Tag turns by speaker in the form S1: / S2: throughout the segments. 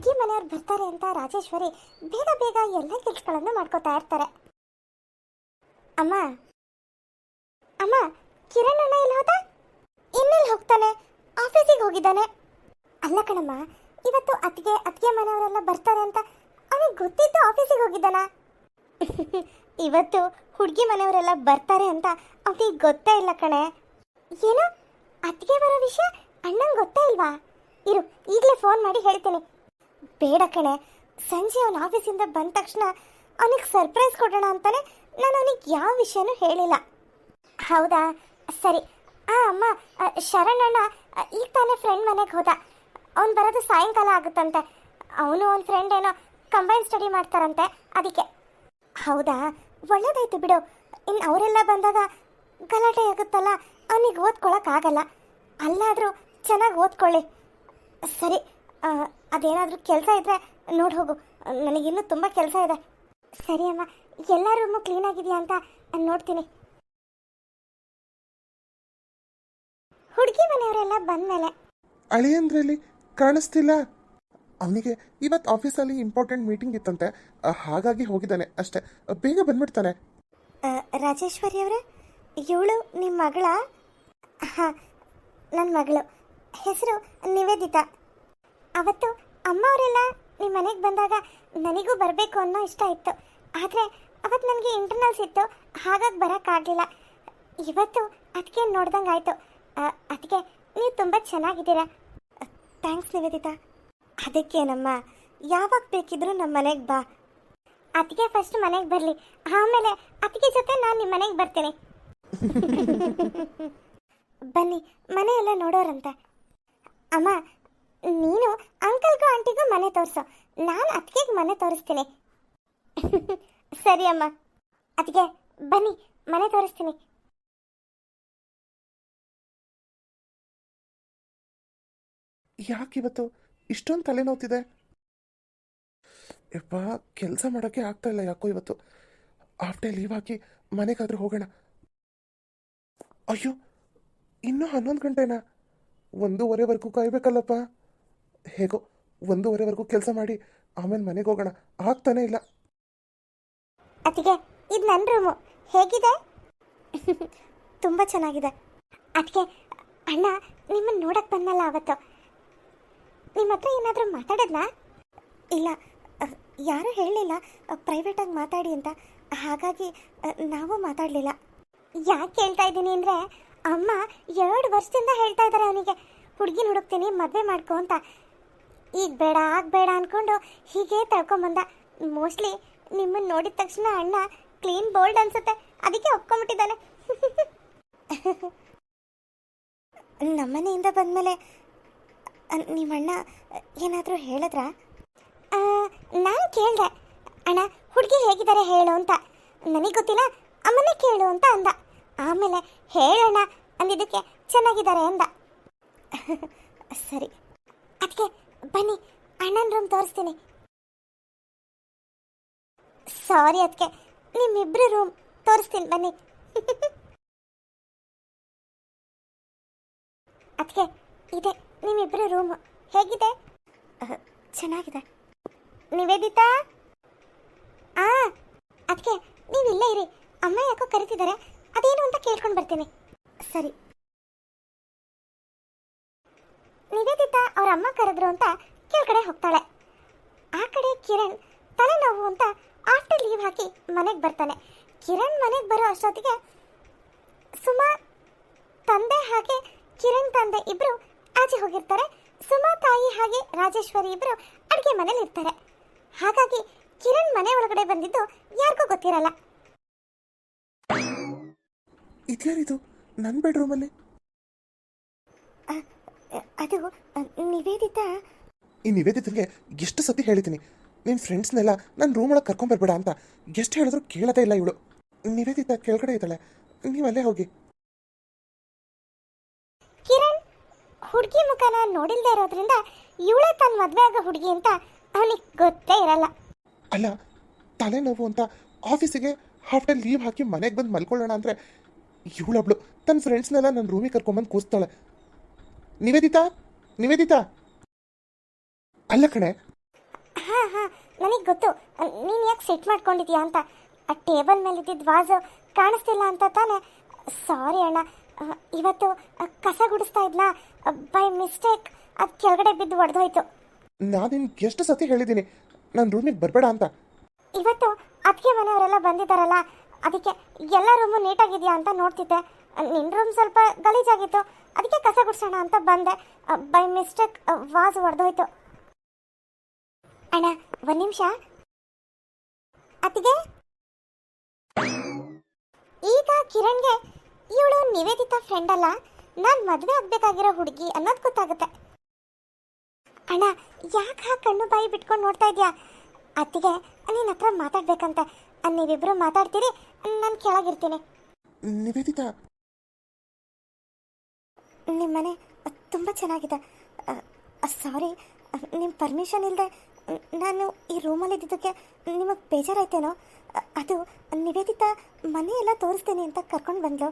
S1: ಹುಡುಗಿ ಮನೆಯವ್ರು ಬರ್ತಾರೆ ಅಂತ ರಾಜೇಶ್ವರಿ ಬೇಗ ಬೇಗ ಎಲ್ಲ ಕೆಲಸಗಳನ್ನು ಮಾಡ್ಕೋತಾ ಇರ್ತಾರೆ. ಅಮ್ಮ ಅಮ್ಮ, ಕಿರಣ್ ಅಣ್ಣ ಇಲ್ಲಿ ಹೋದ? ಇನ್ನೆಲ್ಲಿ ಹೋಗ್ತಾನೆ? ಆಫೀಸಿಗೆ ಹೋಗಿದ್ದಾನೆ. ಅಲ್ಲ ಕಣಮ್ಮ, ಇವತ್ತು ಅತ್ತಿಗೆ ಅತ್ತಿಗೆ ಮನೆಯವರೆಲ್ಲ ಬರ್ತಾರೆ ಅಂತ ಅವನಿಗೆ ಗೊತ್ತಿದ್ದು ಆಫೀಸಿಗೆ ಹೋಗಿದ್ದಾನ? ಇವತ್ತು ಹುಡುಗಿ ಮನೆಯವರೆಲ್ಲ ಬರ್ತಾರೆ ಅಂತ ಅವನಿಗೆ ಗೊತ್ತೇ ಇಲ್ಲ ಕಣೆ. ಏನು? ಅತ್ತಿಗೆ ಬರೋ ವಿಷಯ ಅಣ್ಣಂಗೆ ಗೊತ್ತೇ ಇಲ್ವಾ? ಇರು, ಈಗಲೇ ಫೋನ್ ಮಾಡಿ ಹೇಳ್ತೀನಿ. ಬೇಡ ಕಣೆ. ಸಂಜೆ ಅವನ ಆಫೀಸಿಂದ ಬಂದ ತಕ್ಷಣ ಅವನಿಗೆ ಸರ್ಪ್ರೈಸ್ ಕೊಡೋಣ ಅಂತಾನೆ ನಾನು ಅವನಿಗೆ ಯಾವ ವಿಷಯನೂ ಹೇಳಿಲ್ಲ. ಹೌದಾ? ಸರಿ. ಆ ಅಮ್ಮ ಆ, ಶರಣ್ ಅಣ್ಣ ಆ, ಈಗ ತಾನೇ ಫ್ರೆಂಡ್ ಮನೆಗೆ ಹೋದ. ಅವ್ನು ಬರೋದು ಸಾಯಂಕಾಲ ಆಗುತ್ತಂತೆ. ಅವನು ಅವ್ನ ಫ್ರೆಂಡ್ ಏನೋ ಕಂಬೈನ್ ಸ್ಟಡಿ ಮಾಡ್ತಾರಂತೆ ಅದಕ್ಕೆ. ಹೌದಾ? ಒಳ್ಳೇದಾಯ್ತು ಬಿಡು. ಇನ್ನು ಅವರೆಲ್ಲ ಬಂದಾಗ ಗಲಾಟೆ ಆಗುತ್ತಲ್ಲ ಅವನಿಗೆ ಓದ್ಕೊಳಕ್ಕಾಗಲ್ಲ ಅಲ್ಲಾದರೂ ಚೆನ್ನಾಗಿ ಓದ್ಕೊಳ್ಳಿ. ಸರಿ ಅದೇನಾದರೂ ಕೆಲಸ ಇದ್ದರೆ ನೋಡಿ ಹೋಗು. ನನಗಿನ್ನೂ ತುಂಬ ಕೆಲಸ ಇದೆ. ಸರಿ ಅಮ್ಮ ಎಲ್ಲ ರೂಮು ಕ್ಲೀನ್ ಆಗಿದೆಯಾ ಅಂತ ನಾನು ನೋಡ್ತೀನಿ. ಹುಡುಗಿ ಮನೆಯವರೆಲ್ಲ ಬಂದಮೇಲೆ
S2: ಅಳಿಯಂದ್ರಲ್ಲಿ ಕಾಣಿಸ್ತಿಲ್ಲ. ಅವನಿಗೆ ಇವತ್ತು ಆಫೀಸಲ್ಲಿ ಇಂಪಾರ್ಟೆಂಟ್ ಮೀಟಿಂಗ್ ಇತ್ತಂತೆ. ಹಾಗಾಗಿ ಹೋಗಿದ್ದಾನೆ ಅಷ್ಟೇ. ಬೇಗ ಬಂದ್ಬಿಡ್ತಾನೆ.
S1: ರಾಜೇಶ್ವರಿ ಅವರೇ ಇವಳು ನಿಮ್ಮ ಮಗಳ? ಹಾಂ ನನ್ನ ಮಗಳು. ಹೆಸರು ನಿವೇದಿತಾ. ಅವತ್ತು ಅಮ್ಮ ಅವರೆಲ್ಲ ನಿಮ್ಮ ಮನೆಗೆ ಬಂದಾಗ ನನಗೂ ಬರಬೇಕು ಅನ್ನೋ ಇಷ್ಟ ಇತ್ತು. ಆದರೆ ಅವತ್ತು ನನಗೆ ಇಂಟರ್ನಲ್ಸ್ ಇತ್ತು. ಹಾಗಾಗಿ ಬರೋಕ್ಕಾಗಲಿಲ್ಲ ಇವತ್ತು ಅದಕ್ಕೆ ನೋಡ್ದಂಗೆ ಆಯಿತು. ಅದಕ್ಕೆ ನೀವು ತುಂಬ ಚೆನ್ನಾಗಿದ್ದೀರಾ. ಥ್ಯಾಂಕ್ಸ್ ನಿವೇದಿತಾ. ಅದಕ್ಕೇನಮ್ಮ ಯಾವಾಗ ಬೇಕಿದ್ರೂ ನಮ್ಮ ಮನೆಗೆ ಬಾ. ಅತ್ತಿಗೆ ಫಸ್ಟ್ ಮನೆಗೆ ಬರಲಿ. ಆಮೇಲೆ ಅತ್ತಿಗೆ ಜೊತೆ ನಾನು ನಿಮ್ಮ ಮನೆಗೆ ಬರ್ತೀನಿ. ಬನ್ನಿ, ಮನೆಯೆಲ್ಲ ನೋಡೋರಂತೆ ನೋಡೋರಂತ. ಅಮ್ಮ ನೀನು ಅಂಕಲ್ಗೂ ಆಂಟಿಗೂ ಮನೆ ತೋರಿಸು. ನಾನು ಅತ್ತಿಗೆಗೆ ಮನೆ ತೋರಿಸ್ತೀನಿ. ಸರಿ ಅಮ್ಮ. ಅತ್ತಿಗೆ ಬನ್ನಿ, ಮನೆ ತೋರಿಸ್ತೀನಿ.
S2: ಯಾಕಿವತ್ತು ಇಷ್ಟೊಂದು ತಲೆನೋವ್ತಿದೆ? ಯಪ್ಪ ಕೆಲಸ ಮಾಡೋಕ್ಕೆ ಆಗ್ತಾ ಇಲ್ಲ ಯಾಕೋ ಇವತ್ತು. ಡೇ ಲೀವ್ ಹಾಕಿ ಮನೆಗಾದ್ರೂ ಹೋಗೋಣ. ಅಯ್ಯೋ, ಇನ್ನೂ ಹನ್ನೊಂದು ಗಂಟೆನಾ? ಒಂದೂವರೆವರೆಗೂ ಕಾಯ್ಬೇಕಲ್ಲಪ್ಪ. ಹೇಗೋ ಒಂದೂವರೆವರೆಗೂ ಕೆಲಸ ಮಾಡಿ ಆಮೇಲೆ ಮನೆಗೆ ಹೋಗೋಣ. ಆಗ್ತಾನೆ ಇಲ್ಲ.
S1: ಅತ್ತಿಗೆ, ಇದು ನನ್ನ ರೂಮು. ಹೇಗಿದೆ? ತುಂಬ ಚೆನ್ನಾಗಿದೆ. ಅದಕ್ಕೆ ಅಣ್ಣ ನಿಮ್ಮನ್ನು ನೋಡಕ್ಕೆ ಬಂದಲ್ಲ ಅವತ್ತು? ನಿಮ್ಮ ಹತ್ರ ಏನಾದರೂ ಮಾತಾಡೋದ್ನಾ? ಇಲ್ಲ ಯಾರೂ ಹೇಳಲಿಲ್ಲ. ಪ್ರೈವೇಟಾಗಿ ಮಾತಾಡಿ ಅಂತ. ಹಾಗಾಗಿ ನಾವು ಮಾತಾಡಲಿಲ್ಲ. ಯಾಕೆ ಹೇಳ್ತಾ ಇದ್ದೀನಿ ಅಂದರೆ, ಅಮ್ಮ ಎರಡು ವರ್ಷದಿಂದ ಹೇಳ್ತಾ ಇದ್ದಾರೆ ಅವನಿಗೆ. ಹುಡುಗಿನ ಹುಡುಕ್ತೀನಿ, ಮದುವೆ ಮಾಡ್ಕೊ ಅಂತ. ಈಗ ಬೇಡ, ಆಗ ಬೇಡ ಅಂದ್ಕೊಂಡು ಹೀಗೆ ತಳ್ಕೊಂಬಂದ ಮೋಸ್ಟ್ಲಿ ನಿಮ್ಮನ್ನ ನೋಡಿದ ತಕ್ಷಣ ಅಣ್ಣ ಕ್ಲೀನ್ ಬೋಲ್ಡ್ ಅನ್ಸುತ್ತೆ. ಅದಕ್ಕೆ ಒಪ್ಕೊಂಬಿಟ್ಟಿದ್ದಾನೆ ನಮ್ಮನೆಯಿಂದ ಬಂದಮೇಲೆ ನಿಮ್ಮ ಅಣ್ಣ ಏನಾದರೂ ಹೇಳಿದ್ರಾ? ನಾನು ಕೇಳಿದೆ. ಅಣ್ಣ, ಹುಡುಗಿ ಹೇಗಿದ್ದಾರೆ ಹೇಳು ಅಂತ. ನನಗೆ ಗೊತ್ತಿಲ್ಲ, ಅಮ್ಮನೇ ಕೇಳು ಅಂತ ಅಂದ. ಆಮೇಲೆ ಹೇಳೋಣ ಅಂದಿದ್ದಕ್ಕೆ ಚೆನ್ನಾಗಿದ್ದಾರೆ ಅಂದ. ಸರಿ. ಅದಕ್ಕೆ ಬನ್ನಿ, ಅಣ್ಣನ ರೂಮ್ ತೋರಿಸ್ತೀನಿ. ಸಾರಿ ಅದಕ್ಕೆ ನಿಮ್ಮಿಬ್ರು ರೂಮ್ ತೋರಿಸ್ತೀನಿ, ಬನ್ನಿ. ಅದಕ್ಕೆ ಇದೆ, ನಿಮ್ಮಿಬ್ರು ರೂಮ್ ಹೇಗಿದೆ? ಚೆನ್ನಾಗಿದೆ. ನಿವೇದಿತಾ ಆ ಅದಕ್ಕೆ ನೀವು ಇಲ್ಲೇ ಇರಿ. ಅಮ್ಮ ಯಾಕೋ ಕರಿತಿದ್ದಾರೆ, ಅದೇನು ಅಂತ ಕೇಳ್ಕೊಂಡು ಬರ್ತೀನಿ. ಸರಿ. ನಿವೇದಿತಾ ಅವ್ರ ಅಮ್ಮ ಕರೆದ್ರು ಅಂತ ಕೆಳಗಡೆ ಹೋಗ್ತಾಳೆ. ಆ ಕಡೆ ಕಿರಣ್ ತಲೆನೋವು ಅಂತ ಆಫ್ಟರ್ ಲೀವ್ ಹಾಕಿ ಮನೆಗೆ ಬರ್ತಾನೆ. ಕಿರಣ್ ಮನೆಗೆ ಬರೋ ಅಷ್ಟೊತ್ತಿಗೆ ಸುಮಾ ತಂದೆ ಹಾಗೆ ಕಿರಣ್ ತಂದೆ ಇಬ್ರು ಆಚೆ ಹೋಗಿರ್ತಾರೆ. ಸುಮಾ ತಾಯಿ ಹಾಗೆ ರಾಜೇಶ್ವರಿ ಇಬ್ರು ಅಡುಗೆ ಮನೇಲಿ ಇರ್ತಾರೆ. ಹಾಗಾಗಿ ಕಿರಣ್ ಮನೆ ಒಳಗಡೆ ಬಂದಿದ್ದು ಯಾರಿಗೂ ಗೊತ್ತಿರಲ್ಲ.
S2: ಇದ್ಯಾರಿದು? ನನ್ನ ಬೆಡ್ರೂಮಲ್ಲಿ
S1: ಅದು ನಿವೇದಿತ?
S2: ಈ ನಿವೇದಿತನಿಗೆ ಎಷ್ಟು ಸತಿ ಹೇಳಿದ್ದೀನಿ. ನಿನ್ನ ಫ್ರೆಂಡ್ಸ್ನೆಲ್ಲ ನನ್ನ ರೂಮ್ ಒಳಗೆ ಕರ್ಕೊಂಬರ್ಬೇಡ ಅಂತ ಎಷ್ಟು ಹೇಳಿದ್ರು ಕೇಳದೇ ಇಲ್ಲ ಇವಳು. ನಿವೇದಿತ ಕೆಳಗಡೆ ಇದ್ದಾಳೆ. ನೀವು ಅಲ್ಲೇ ಹೋಗಿ.
S1: ಕಿರಣ್ ಹುಡುಗಿ ಮುಖನ ನೋಡಿಲ್ದೇ ಇರೋದ್ರಿಂದ ಇವಳೇ ತನ್ನ ಮದುವೆ ಆಗೋ ಹುಡುಗಿ ಅಂತ ಅವನಿಗೆ ಗೊತ್ತೇ ಇರಲ್ಲ.
S2: ಅಲ್ಲ ತಲೆನೋವು ಅಂತ ಆಫೀಸಿಗೆ ಹಾಫ್ ಡೇ ಲೀವ್ ಹಾಕಿ ಮನೆಗೆ ಬಂದು ಮಲ್ಕೊಳ್ಳೋಣ ಅಂದರೆ ಇವಳೊಬ್ಳು ತನ್ನ ಫ್ರೆಂಡ್ಸ್ನೆಲ್ಲ ನನ್ನ ರೂಮಿಗೆ ಕರ್ಕೊಂಬಂದು ಕೂಸ್ತಾಳೆ ನಿವೇದಿತಾ? ನಿವೇದಿತಾ? ಅಲ್ಲ ಕಣೆ.
S1: ಹಾಂ ಹಾಂ ನನಗೆ ಗೊತ್ತು. ನೀನು ಯಾಕೆ ಸೆಟ್ ಮಾಡ್ಕೊಂಡಿದ್ಯಾ ಅಂತ? ಆ ಟೇಬಲ್ ಮೇಲೆ ಇದ್ದಿದ್ದ ವಾಸು ಕಾಣಿಸ್ತಿಲ್ಲ ಅಂತ ತಾನೆ? ಸಾರಿ ಅಣ್ಣ. ಇವತ್ತು ಕಸ ಗುಡಿಸ್ತಾ ಇದ್ನಾ? ಬೈ ಮಿಸ್ಟೇಕ್ ಅದು ಕೆಳಗಡೆ ಬಿದ್ದು ಒಡೆದೋಯ್ತು.
S2: ನಾನು ನಿಮ್ಗೆ ಎಷ್ಟು ಸತಿ ಹೇಳಿದ್ದೀನಿ ನನ್ನ ರೂಮಿಗೆ ಬರಬೇಡ ಅಂತ.
S1: ಇವತ್ತು ಅದಕ್ಕೆ ಮನೆಯವರೆಲ್ಲ ಬಂದಿದ್ದಾರಲ್ಲ ಅದಕ್ಕೆ ಎಲ್ಲ ರೂಮು ನೀಟಾಗಿದೆಯಾ ಅಂತ ನೋಡ್ತಿದ್ದೆ. ನಿನ್ನ ರೂಮ್ ಸ್ವಲ್ಪ ಗಲೀಜಾಗಿತ್ತು. ಅದಕ್ಕೆ ಕಸ ಗುಡ್ಸೋಣ ಅಂತ ಬಂದೆ. ಬೈ ಮಿಸ್ಟೇಕ್ ವಾಸ್ ಹೊಡೆದೋಯ್ತು ಅಣ್ಣ, ಒಂದು ನಿಮಿಷ. ಅತ್ತಿಗೆ? ಈಗ ಕಿರಣ್ಗೆ ಇವಳು ನಿವೇದಿತ ಫ್ರೆಂಡ್ ಅಲ್ಲ. ನಾನು ಮದುವೆ ಆಗ್ಬೇಕಾಗಿರೋ ಹುಡುಗಿ ಅನ್ನೋದು ಗೊತ್ತಾಗುತ್ತೆ. ಅಣ್ಣ, ಯಾಕೆ ಹಾ ಕಣ್ಣು ಬಾಯಿ ಬಿಟ್ಕೊಂಡು ನೋಡ್ತಾ ಇದೆಯಾ? ಅತ್ತಿಗೆ ನಿನ್ನ ಹತ್ರ ಮಾತಾಡ್ಬೇಕಂತೆ. ನೀವಿಬ್ರು ಮಾತಾಡ್ತೀರಿ, ನಾನು ಕೆಳಗಿರ್ತೀನಿ.
S2: ನಿವೇದಿತಾ
S1: ನಿಮ್ಮ ಮನೆ ತುಂಬ ಚೆನ್ನಾಗಿದೆ. ಸಾರಿ ನಿಮ್ಮ ಪರ್ಮಿಷನ್ ಇಲ್ಲದೆ ನಾನು ಈ ರೂಮಲ್ಲಿ ಇದ್ದಿದ್ದಕ್ಕೆ ನಿಮಗೆ ಬೇಜಾರಾಯ್ತೇನೋ? ಅದು ನಿವೇದಿತ ಮನೆಯೆಲ್ಲ ತೋರಿಸ್ತೇನೆ ಅಂತ ಕರ್ಕೊಂಡು ಬಂದಳು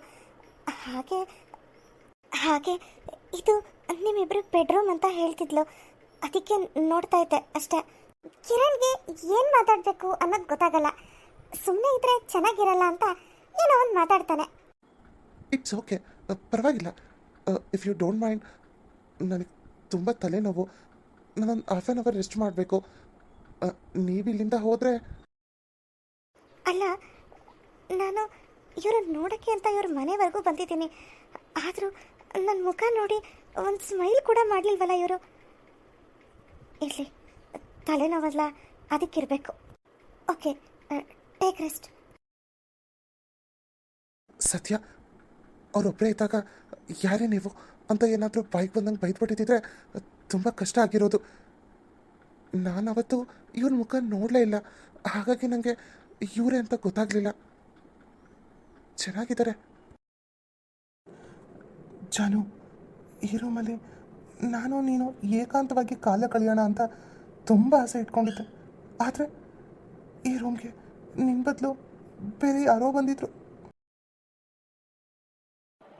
S1: ಹಾಗೆ ಹಾಗೆ ಇದು ನಿಮ್ಮಿಬ್ಬರು ಬೆಡ್ರೂಮ್ ಅಂತ ಹೇಳ್ತಿದ್ಲು. ಅದಕ್ಕೆ ನೋಡ್ತಾ ಇದ್ದೆ ಅಷ್ಟೇ. ಕಿರಣ್ಗೆ ಏನು ಮಾತಾಡಬೇಕು ಅನ್ನೋದು ಗೊತ್ತಾಗಲ್ಲ. ಸುಮ್ಮನೆ ಇದ್ರೆ ಚೆನ್ನಾಗಿರಲ್ಲ ಅಂತ ಏನೋ ಒಂದು ಮಾತಾಡ್ತಾನೆ.
S2: ಇಟ್ಸ್ ಓಕೆ ಪರವಾಗಿಲ್ಲ. ಇಫ್ ಯು ಡೋಂಟ್ ಮೈಂಡ್ ನನಗೆ ತುಂಬ ತಲೆನೋವು. ನಾನೊಂದು ಹಾಫ್ ಆನ್ ಅವರ್ ರೆಸ್ಟ್ ಮಾಡಬೇಕು. ನೀವು ಇಲ್ಲಿಂದ ಹೋದರೆ?
S1: ಅಲ್ಲ ನಾನು ಇವರು ನೋಡೋಕ್ಕೆ ಅಂತ ಇವ್ರ ಮನೆವರೆಗೂ ಬಂದಿದ್ದೀನಿ. ಆದರೂ ನನ್ನ ಮುಖ ನೋಡಿ ಒಂದು ಸ್ಮೈಲ್ ಕೂಡ ಮಾಡಲಿಲ್ವಲ್ಲ ಇವರು? ಇರಲಿ ತಲೆನೋವಲ್ಲ ಅದಕ್ಕಿರಬೇಕು. ಓಕೆ ಟೇಕ್ ರೆಸ್ಟ್
S2: ಸತ್ಯ ಅವರೊಬ್ಬರೇ ಇದ್ದಾಗ ಯಾರೇ ನೀವು ಅಂತ ಏನಾದರೂ ಬೈಕ್ ಬಂದಂಗೆ ಬೈದ್ಬಿಟ್ಟಿದ್ರೆ ತುಂಬ ಕಷ್ಟ ಆಗಿರೋದು. ನಾನು ಅವತ್ತು ಇವ್ರ ಮುಖ ನೋಡಲೇ ಇಲ್ಲ. ಹಾಗಾಗಿ ನನಗೆ ಇವರೇ ಅಂತ ಗೊತ್ತಾಗಲಿಲ್ಲ. ಚೆನ್ನಾಗಿದ್ದಾರೆ. ಜಾನು, ಈ ರೂಮಲ್ಲಿ ನಾನು ನೀನು ಏಕಾಂತವಾಗಿ ಕಾಲ ಕಳೆಯೋಣ ಅಂತ ತುಂಬ ಆಸೆ ಇಟ್ಕೊಂಡಿದ್ದೆ. ಆದರೆ ಈ ರೂಮ್ಗೆ ನಿನ್ನ ಬದಲು ಬೇರೆ ಯಾರೋ ಬಂದಿದ್ರು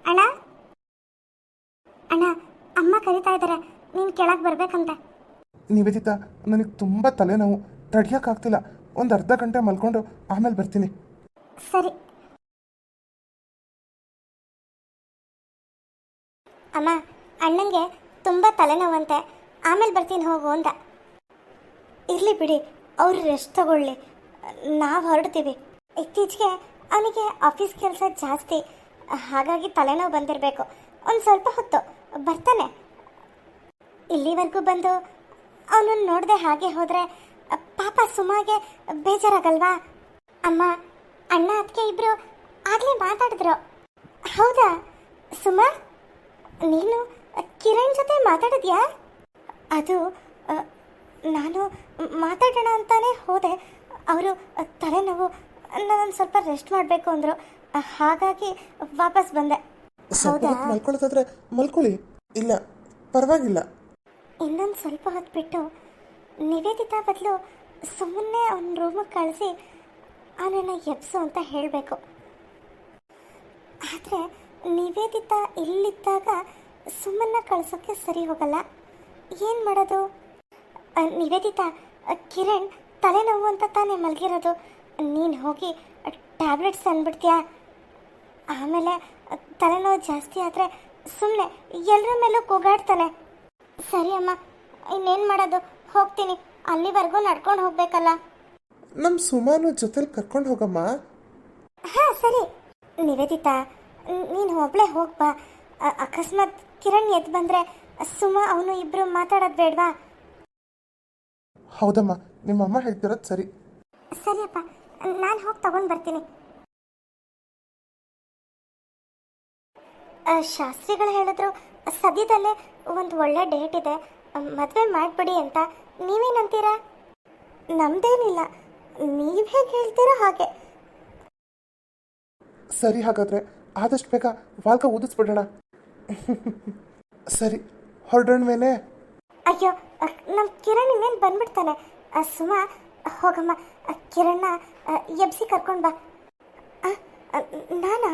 S1: ಅಣ್ಣ ಅಣ್ಣ ಅಮ್ಮ ಕರಿತಾ ಇದ್ದಾರೆ ನೀನು ಕೆಳಗೆ ಬರ್ಬೇಕಂತೆ.
S2: ನಿವೇದಿತಾ ನನಗೆ ತುಂಬ ತಲೆನೋವು. ತಡಿಯೋಕ್ಕಾಗ್ತಿಲ್ಲ ಒಂದು ಅರ್ಧ ಗಂಟೆ ಮಲ್ಕೊಂಡು ಆಮೇಲೆ ಬರ್ತೀನಿ.
S1: ಸರಿ. ಅಮ್ಮ ಅಣ್ಣಂಗೆ ತುಂಬ ತಲೆನೋವಂತೆ. ಆಮೇಲೆ ಬರ್ತೀನಿ ಹೋಗು ಅಂತ. ಇರಲಿ ಬಿಡಿ ಅವ್ರು ರೆಸ್ಟ್ ತಗೊಳ್ಳಿ. ನಾವು ಹೊರಡ್ತೀವಿ. ಇತ್ತೀಚೆಗೆ ಅವನಿಗೆ ಆಫೀಸ್ ಕೆಲಸ ಜಾಸ್ತಿ. ಹಾಗಾಗಿ ತಲೆನೋವು ಬಂದಿರಬೇಕು. ಒಂದು ಸ್ವಲ್ಪ ಹೊತ್ತು. ಬರ್ತಾನೆ. ಇಲ್ಲಿವರೆಗೂ ಬಂದು ಅವನು ನೋಡದೆ ಹಾಗೆ ಹೋದರೆ ಪಾಪ ಸುಮಾಗೆ ಬೇಜಾರಾಗಲ್ವಾ? ಅಮ್ಮ ಅಣ್ಣ ಅದಕ್ಕೆ ಇಬ್ರು ಆಗಲೇ ಮಾತಾಡಿದ್ರು. ಹೌದಾ? ಸುಮಾ ನೀನು ಕಿರಣ್ ಜೊತೆ ಮಾತಾಡಿದ್ಯಾ? ಅದು ನಾನು ಮಾತಾಡೋಣ ಅಂತಾನೆ ಹೋದೆ. ಅವರು ತಲೆನೋವು ನಾನೊಂದು ಸ್ವಲ್ಪ ರೆಸ್ಟ್ ಮಾಡಬೇಕು ಅಂದರು. ಹಾಗಾಗಿ ವಾಪಸ್ ಬಂದೆ. ಹೌದಾ?
S2: ಮಲ್ಕೊಳ್ಳೋದಾದ್ರೆ ಮಲ್ಕೊಳ್ಳಿ. ಇಲ್ಲ ಪರವಾಗಿಲ್ಲ.
S1: ಇನ್ನೊಂದು ಸ್ವಲ್ಪ ಹೊತ್ತು ಬಿಟ್ಟು ನಿವೇದಿತಾ ಬದಲು ಸುಮ್ಮನೆ ಅವನ ರೂಮಿಗೆ ಕಳಿಸಿ ಅವನನ್ನು ಎಬ್ಸು ಅಂತ ಹೇಳಬೇಕು. ಆದರೆ ನಿವೇದಿತಾ ಇಲ್ಲಿದ್ದಾಗ ಸುಮ್ಮನೆ ಕಳಿಸೋಕ್ಕೆ ಸರಿ ಹೋಗಲ್ಲ. ಏನು ಮಾಡೋದು? ನಿವೇದಿತ, ಕಿರಣ್ ತಲೆನೋವು ಅಂತ ತಾನೇ ಮಲಗಿರೋದು. ನೀನು ಹೋಗಿ ಟ್ಯಾಬ್ಲೆಟ್ಸ್ ಅಂದ್ಬಿಡ್ತೀಯಾ ಆಮೇಲೆ ತಲೆನೋವು ಜಾಸ್ತಿ ಆದರೆ ಸುಮ್ಮನೆ ಎಲ್ಲರ ಮೇಲೂ ಕೂಗಾಡ್ತಾನೆ. ಸರಿ ಅಮ್ಮ ಇನ್ನೇನು ಮಾಡೋದು? ಹೋಗ್ತೀನಿ. ಅಲ್ಲಿವರೆಗೂ ನಡ್ಕೊಂಡು ಹೋಗ್ಬೇಕಲ್ಲ?
S2: ನಮ್ಮ ಸುಮಾನು ಜೊತೆಲಿ ಕರ್ಕೊಂಡು ಹೋಗಮ್ಮ.
S1: ಹಾ ಸರಿ. ನಿವೇದಿತಾ ನೀನು ಒಬ್ಳೆ ಹೋಗ್ಬಾ ಅಕಸ್ಮಾತ್ ಕಿರಣ್ ಎದ್ದು ಬಂದರೆ ಸುಮಾ ಅವನು ಇಬ್ರು ಮಾತಾಡೋದು ಬೇಡವಾ?
S2: ಹೌದಮ್ಮ ನಿಮ್ಮಮ್ಮ ಹೇಳ್ತಿರೋದು ಸರಿ.
S1: ಸರಿಯಪ್ಪ ನಾನು ಹೋಗಿ ತಗೊಂಡು ಬರ್ತೀನಿ. ಆ, ಶಾಸ್ತ್ರಿಗಳು ಹೇಳಿದ್ರು ಸದ್ಯದಲ್ಲೇ ಒಂದು ಒಳ್ಳೆ ಡೇಟ್ ಇದೆ. ಮದುವೆ ಮಾಡಿಬಿಡಿ ಅಂತ. ನೀವೇನಂತೀರಾ? ನಮ್ದೇನಿಲ್ಲ. ನೀವು ಹೇಗೆ ಹೇಳ್ತೀರೋ ಹಾಗೆ.
S2: ಸರಿ ಹಾಗಾದ್ರೆ ಆದಷ್ಟು ಬೇಗ ವಾಲ್ಕ ಊದಿಸ್ಬಿಡೋಣ. ಸರಿ ಹೊರಡೋಣ ಮೇಲೆ.
S1: ಅಯ್ಯೋ ನಮ್ಮ ಕಿರಣ್ ಇನ್ನೇನು ಬಂದ್ಬಿಡ್ತಾನೆ. ಸುಮ ಹೋಗಮ್ಮ. ಕಿರಣ್ಣ ಎಬ್ಸಿ ಕರ್ಕೊಂಡು ಬಾ. ನಾನಾ?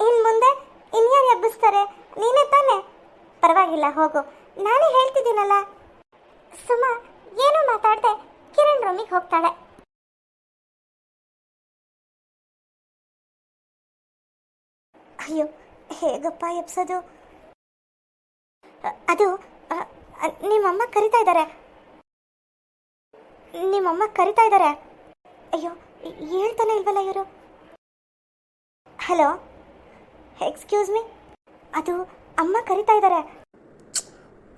S1: ಇನ್ನು ಮುಂದೆ ಇನ್ಯಾರು ಎಬ್ಬಿಸ್ತಾರೆ. ನೀನೇ ತಾನೆ? ಪರವಾಗಿಲ್ಲ, ಹೋಗು. ನಾನೇ ಹೇಳ್ತಿದ್ದೀನಲ್ಲ. ಸುಮಾ, ಏನೋ ಮಾತಾಡದೆ. ಕಿರಣ್ ರೂಮಿಗೆ ಹೋಗ್ತಾಳೆ. ಅಯ್ಯೋ, ಹೇಗಪ್ಪ ಎಬ್ಸೋದು? ಅದು ನಿಮ್ಮಮ್ಮ ಕರಿತಾ ಇದ್ದಾರೆ. ನಿಮ್ಮಮ್ಮ ಕರಿತಾ ಇದ್ದಾರೆ. ಅಯ್ಯೋ, ಹೇಳ್ತಾನೆ ಇಲ್ವಲ್ಲ ಇವರು? ಹಲೋ? ಎಕ್ಸ್ಕ್ಯೂಸ್ ಮೀ ಅದು ಅಮ್ಮ ಕರಿತಾ ಇದ್ದಾರೆ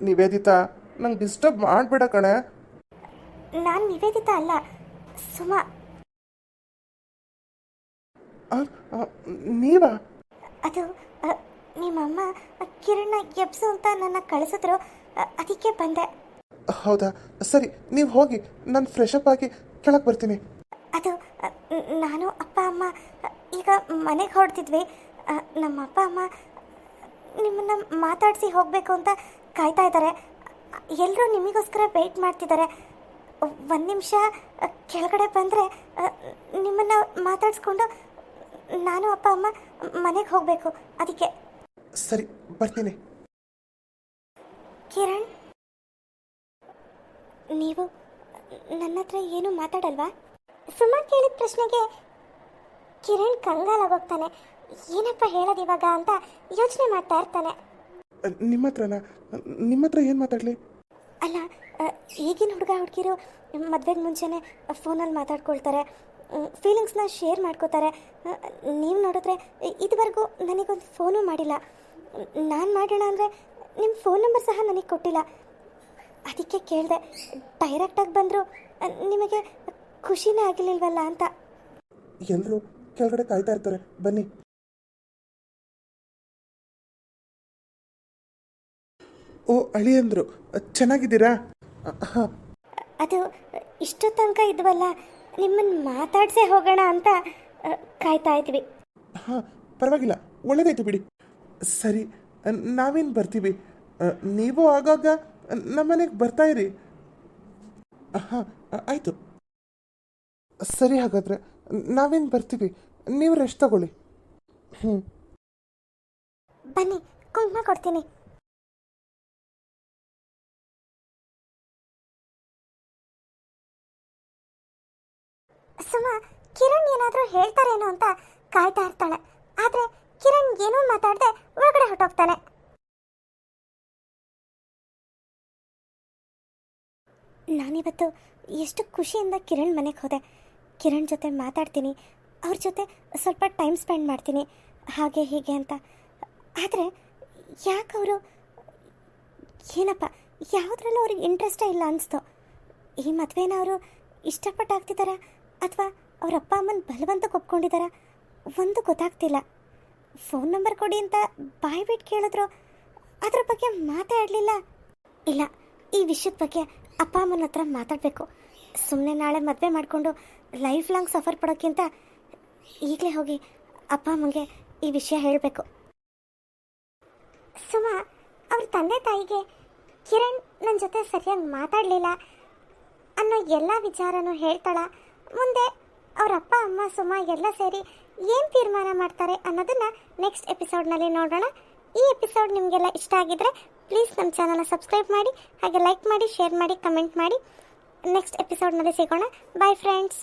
S2: ನಿವೇದಿತಾ ನಂಗೆ ಡಿಸ್ಟರ್ಬ್ ಮಾಡಬೇಡ ಕಣೆ.
S1: ನಾನು ನಿವೇದಿತಾ ಅಲ್ಲ ಸುಮಾ.
S2: ನೀವಾ?
S1: ಅದು ನಿಮ್ಮಮ್ಮ ಕಿರಣ ಎಬ್ಸು ಅಂತ ನನ್ನ ಕಳಿಸಿದ್ರು ಅದಕ್ಕೆ ಬಂದೆ.
S2: ಹೌದಾ? ಸರಿ ನೀವು ಹೋಗಿ ನಾನು ಫ್ರೆಶ್ ಅಪ್ ಆಗಿ ಕೆಳಗೆ ಬರ್ತೀನಿ.
S1: ಅದು ನಾನು ಅಪ್ಪ ಅಮ್ಮ ಈಗ ಮನೆಗೆ ಹೊರಡ್ತಿದ್ವಿ ನಮ್ಮ ಅಪ್ಪ ಅಮ್ಮ ನಿಮ್ಮನ್ನ ಮಾತಾಡಿಸಿ ಹೋಗಬೇಕು ಅಂತ ಕಾಯ್ತಾ ಇದ್ದಾರೆ. ಎಲ್ಲರೂ ನಿಮಗೋಸ್ಕರ ವೆಯ್ಟ್ ಮಾಡ್ತಿದ್ದಾರೆ. ಒಂದು ನಿಮಿಷ ಕೆಳಗಡೆ ಬಂದರೆ ನಿಮ್ಮನ್ನು ಮಾತಾಡಿಸ್ಕೊಂಡು ನಾನು ಅಪ್ಪ ಅಮ್ಮ ಮನೆಗೆ ಹೋಗಬೇಕು. ಅದಕ್ಕೆ.
S2: ಸರಿ ಬರ್ತೀನಿ.
S1: ಕಿರಣ್ ನೀವು ನನ್ನ ಹತ್ರ ಏನು ಮಾತಾಡಲ್ವಾ? ಸುಮಾರು ಕೇಳಿದ ಪ್ರಶ್ನೆಗೆ ಕಿರಣ್ ಕಂಗಾಲಾಗೋಗ್ತಾನೆ ಏನಪ್ಪ ಹೇಳೋದು ಇವಾಗ ಅಂತ ಯೋಚನೆ ಮಾಡ್ತಾ ಇರ್ತಾನೆ.
S2: ನಿಮ್ಮ ಹತ್ರನ? ನಿಮ್ಮ ಹತ್ರ ಏನು ಮಾತಾಡಲಿ?
S1: ಅಲ್ಲ ಆ, ಈಗಿನ ಹುಡುಗ ಹುಡುಗಿರು ಮದುವೆಗೆ ಮುಂಚೆನೇ ಫೋನಲ್ಲಿ ಮಾತಾಡ್ಕೊಳ್ತಾರೆ ಫೀಲಿಂಗ್ಸ್ನ ಶೇರ್ ಮಾಡ್ಕೋತಾರೆ. ನೀವು ನೋಡಿದ್ರೆ ಇದುವರೆಗೂ ನನಗೊಂದು ಫೋನು ಮಾಡಿಲ್ಲ. ನಾನು ಮಾಡೋಣ ಅಂದರೆ ನಿಮ್ಮ ಫೋನ್ ನಂಬರ್ ಸಹ ನನಗೆ ಕೊಟ್ಟಿಲ್ಲ. ಅದಕ್ಕೆ ಕೇಳಿದೆ ಡೈರೆಕ್ಟಾಗಿ ಬಂದರು ನಿಮಗೆ ಖುಷಿನೇ ಆಗಿರ್ಲಿಲ್ವಲ್ಲ ಅಂತ.
S2: ಎಲ್ಲರೂ ಕೆಳಗಡೆ ಕಾಯ್ತಾ ಇರ್ತಾರೆ ಬನ್ನಿ. ಓ ಅಳಿಯಂದ್ರು ಚೆನ್ನಾಗಿದ್ದೀರಾ? ಹಾಂ
S1: ಅದು ಇಷ್ಟೋ ತನಕ ಇದ್ವಲ್ಲ ನಿಮ್ಮನ್ನು ಮಾತಾಡ್ಸೇ ಹೋಗೋಣ ಅಂತ ಕಾಯ್ತಾ ಇದ್ವಿ.
S2: ಹಾಂ ಪರವಾಗಿಲ್ಲ. ಒಳ್ಳೇದಾಯ್ತು ಬಿಡಿ. ಸರಿ ನಾವೇನು ಬರ್ತೀವಿ? ನೀವು ಆಗಾಗ ನಮ್ಮನೆಗೆ ಬರ್ತಾ ಇರಿ. ಹಾಂ ಆಯಿತು. ಸರಿ ಹಾಗಾದರೆ ನಾವೇನು ಬರ್ತೀವಿ? ನೀವು ರೆಸ್ಟ್ ತಗೊಳ್ಳಿ. ಹ್ಞೂ
S1: ಬನ್ನಿ ಕುಂಕುಮ ಕೊಡ್ತೀನಿ. ಸುಮ, ಕಿರಣ್ ಏನಾದರೂ ಹೇಳ್ತಾರೇನೋ ಅಂತ ಕಾಯ್ತಾ ಇರ್ತಾಳೆ. ಆದ್ರೆ ಕಿರಣ್ ಏನೂ ಮಾತಾಡದೆ ಒಳಗಡೆ ಹೊಟ್ಟೋಗ್ತಾನೆ ನಾನಿವತ್ತು ಎಷ್ಟು ಖುಷಿಯಿಂದ ಕಿರಣ್ ಮನೆಗೆ ಹೋದೆ. ಕಿರಣ್ ಜೊತೆ ಮಾತಾಡ್ತೀನಿ, ಅವ್ರ ಜೊತೆ ಸ್ವಲ್ಪ ಟೈಮ್ ಸ್ಪೆಂಡ್ ಮಾಡ್ತೀನಿ, ಹಾಗೆ ಹೀಗೆ ಅಂತ. ಆದರೆ ಯಾಕೆ ಅವರು ಏನಪ್ಪ, ಯಾವುದ್ರಲ್ಲೂ ಅವ್ರಿಗೆ ಇಂಟ್ರೆಸ್ಟೇ ಇಲ್ಲ ಅನಿಸ್ತು. ಈ ಮದುವೆನ ಅವರು ಇಷ್ಟಪಟ್ಟು ಆಗ್ತಿದ್ದಾರಾ ಅಥವಾ ಅವ್ರ ಅಪ್ಪ ಅಮ್ಮನ ಬಲವಂತ ಒಪ್ಕೊಂಡಿದ್ದಾರಾ ಒಂದು ಗೊತ್ತಾಗ್ತಿಲ್ಲ. ಫೋನ್ ನಂಬರ್ ಕೊಡಿ ಅಂತ ಬಾಯ್ ಬಿಟ್ಟು ಕೇಳಿದ್ರು. ಅದ್ರ ಬಗ್ಗೆ ಮಾತಾಡಲಿಲ್ಲ. ಇಲ್ಲ, ಈ ವಿಷಯದ ಬಗ್ಗೆ ಅಪ್ಪ ಅಮ್ಮನ ಹತ್ರ ಮಾತಾಡಬೇಕು. ಸುಮ್ಮನೆ ನಾಳೆ ಮದುವೆ ಮಾಡಿಕೊಂಡು ಲೈಫ್ ಲಾಂಗ್ ಸಫರ್ ಪಡೋಕ್ಕಿಂತ ಈಗಲೇ ಹೋಗಿ ಅಪ್ಪ ಅಮ್ಮಂಗೆ ಈ ವಿಷಯ ಹೇಳಬೇಕು. ಸುಮ, ಅವ್ರ ತಂದೆ ತಾಯಿಗೆ ಕಿರಣ್ ನನ್ನ ಜೊತೆ ಸರಿಯಾಗಿ ಮಾತಾಡಲಿಲ್ಲ ಅನ್ನೋ ಎಲ್ಲ ವಿಚಾರನೂ ಹೇಳ್ತಾಳ? ಮುಂದೆ ಅವರ ಅಪ್ಪ, ಅಮ್ಮ, ಸುಮಾ ಎಲ್ಲ ಸೇರಿ ಏನು ತೀರ್ಮಾನ ಮಾಡ್ತಾರೆ ಅನ್ನೋದನ್ನು ನೆಕ್ಸ್ಟ್ ಎಪಿಸೋಡ್ನಲ್ಲಿ ನೋಡೋಣ. ಈ ಎಪಿಸೋಡ್ ನಿಮಗೆಲ್ಲ ಇಷ್ಟ ಆಗಿದ್ರೆ ಪ್ಲೀಸ್ ನಮ್ಮ ಚಾನಲ್ನ ಸಬ್ಸ್ಕ್ರೈಬ್ ಮಾಡಿ, ಹಾಗೆ ಲೈಕ್ ಮಾಡಿ ಶೇರ್ ಮಾಡಿ ಕಮೆಂಟ್ ಮಾಡಿ. ನೆಕ್ಸ್ಟ್ ಎಪಿಸೋಡ್ನಲ್ಲಿ ಸಿಗೋಣ. Bye friends